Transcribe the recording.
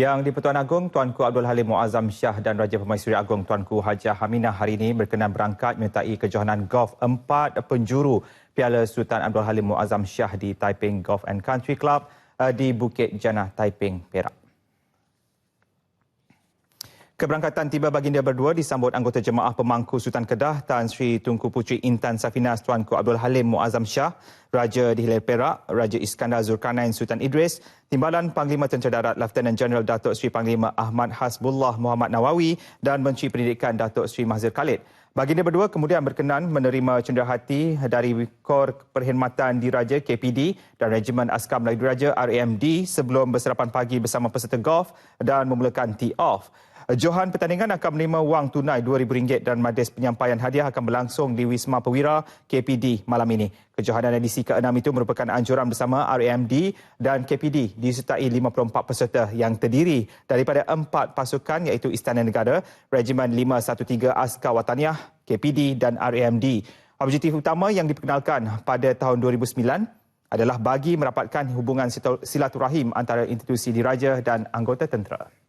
Yang di-Pertuan Agong Tuanku Abdul Halim Muazzam Syah dan Raja Pemaisuri Agong Tuanku Hajah Haminah hari ini berkenan berangkat menyertai kejohanan golf empat penjuru Piala Sultan Abdul Halim Muazzam Syah di Taiping Golf and Country Club eh, di Bukit Janah Taiping, Perak. Keberangkatan tiba baginda berdua disambut anggota jemaah pemangku Sultan Kedah Tan Sri Tunku Puteri Intan Safinas Tuanku Abdul Halim Muazzam Shah, Raja di Hilir Perak, Raja Iskandar Zulkarnain Sultan Idris, Timbalan Panglima Tentera Darat Lieutenant General Datuk Sri Panglima Ahmad Hasbullah Muhammad Nawawi dan Menteri Pendidikan Datuk Sri Mahzir Khalid. Baginda berdua kemudian berkenan menerima cenderahati dari Kor Perkhidmatan Diraja KPD dan Regimen Askar Melayu Diraja RAMD sebelum berserapan pagi bersama peserta golf dan memulakan tee off. Johan pertandingan akan menerima wang tunai RM2,000 dan majlis penyampaian hadiah akan berlangsung di Wisma Pewira KPD malam ini. Kejohanan edisi ke-6 itu merupakan anjuran bersama RAMD dan KPD disertai 54 peserta yang terdiri daripada empat pasukan iaitu Istana Negara, Regimen 513 Askar Wataniah, KPD dan RAMD. Objektif utama yang diperkenalkan pada tahun 2009 adalah bagi merapatkan hubungan silaturahim antara institusi diraja dan anggota tentera.